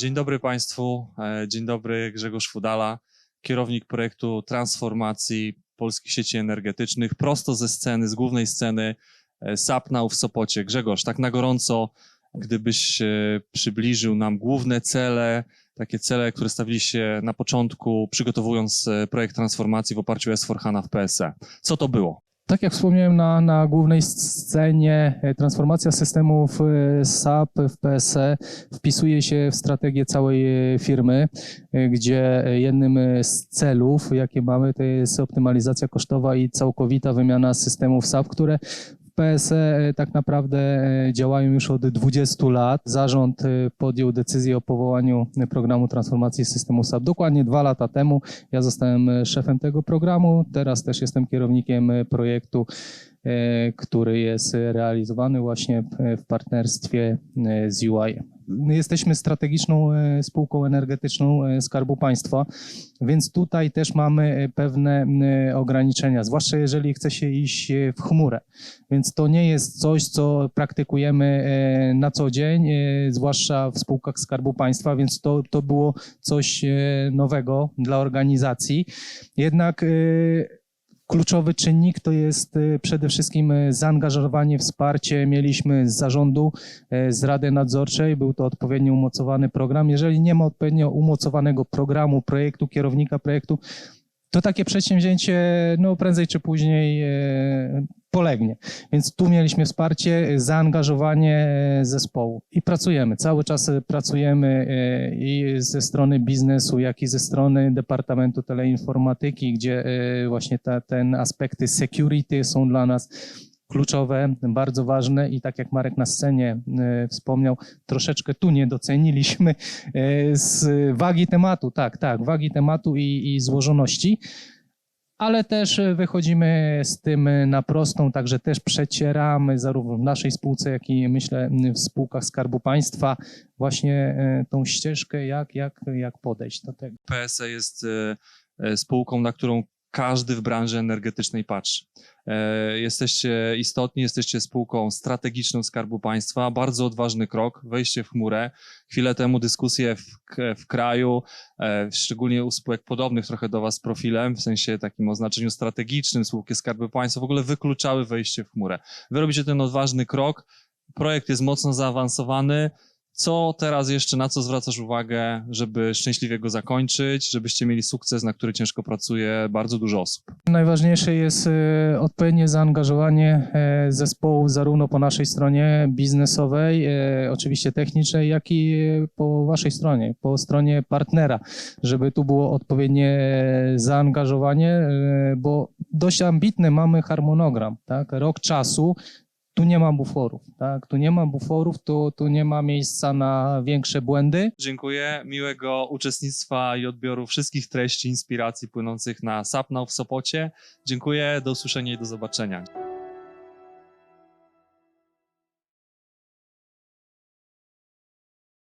Dzień dobry Państwu, e, dzień dobry Grzegorz Fudala, kierownik projektu transformacji polskich sieci energetycznych, prosto ze sceny, z głównej sceny e, Sapnał w Sopocie. Grzegorz, tak na gorąco, gdybyś e, przybliżył nam główne cele, takie cele, które stawiliście na początku, przygotowując projekt transformacji w oparciu o S4HANA w PSE. Co to było? Tak jak wspomniałem na, na głównej scenie, e, transformacja systemów e, SAP w PSE wpisuje się w strategię całej e, firmy, e, gdzie jednym e, z celów, jakie mamy, to jest optymalizacja kosztowa i całkowita wymiana systemów SAP, które PSE e, tak naprawdę e, działają już od 20 lat. Zarząd e, podjął decyzję o powołaniu programu transformacji systemu SAP dokładnie dwa lata temu. Ja zostałem szefem tego programu, teraz też jestem kierownikiem projektu, który jest e, realizowany właśnie e, w partnerstwie e, z UI. My jesteśmy strategiczną e, spółką energetyczną e, Skarbu Państwa, więc tutaj też mamy e, pewne e, ograniczenia, zwłaszcza jeżeli chce się iść e, w chmurę. Więc to nie jest coś, co praktykujemy e, na co dzień, e, zwłaszcza w spółkach Skarbu Państwa, więc to, to było coś e, nowego dla organizacji. Jednak e, kluczowy czynnik to jest e, przede wszystkim e, zaangażowanie, wsparcie mieliśmy z zarządu, e, z Rady Nadzorczej. Był to odpowiednio umocowany program. Jeżeli nie ma odpowiednio umocowanego programu, projektu, kierownika projektu, to takie przedsięwzięcie no, prędzej czy później e, polegnie. Więc tu mieliśmy wsparcie, zaangażowanie e, zespołu i pracujemy. Cały czas e, pracujemy i ze strony biznesu, jak i ze strony Departamentu Teleinformatyki, gdzie właśnie te ten aspekty security są dla nas kluczowe, bardzo ważne i tak jak Marek na scenie e, wspomniał, troszeczkę tu nie doceniliśmy e, z wagi tematu, tak, tak, wagi tematu i, i złożoności ale też e, wychodzimy z tym na prostą, także też przecieramy zarówno w naszej spółce, jak i myślę w spółkach Skarbu Państwa właśnie tą ścieżkę, jak, jak, jak podejść do tego. PSE jest spółką, na którą każdy w branży energetycznej patrzy. E, Jesteście istotni, jesteście spółką strategiczną Skarbu Państwa. Bardzo odważny krok, wejście w chmurę. Chwilę temu dyskusje w, w kraju, e, szczególnie u spółek podobnych trochę do Was profilem, w sensie takim oznaczeniu strategicznym, spółki Skarbu Państwa, w ogóle wykluczały wejście w chmurę. Wy robicie ten odważny krok. Projekt jest mocno zaawansowany. Co teraz jeszcze, na co zwracasz uwagę, żeby szczęśliwie go zakończyć, żebyście mieli sukces, na który ciężko pracuje bardzo dużo osób? Najważniejsze jest e, odpowiednie zaangażowanie e, zespołu zarówno po naszej stronie biznesowej, e, oczywiście technicznej, jak i po waszej stronie, po stronie partnera, żeby tu było odpowiednie zaangażowanie, bo dość ambitny mamy harmonogram, tak? Rok czasu. Tu nie ma buforów, tak? Tu nie ma buforów, tu, tu nie ma miejsca na większe błędy. Dziękuję, miłego uczestnictwa i odbioru wszystkich treści, inspiracji płynących na Sapnał w Sopocie. Dziękuję, do usłyszenia i do zobaczenia.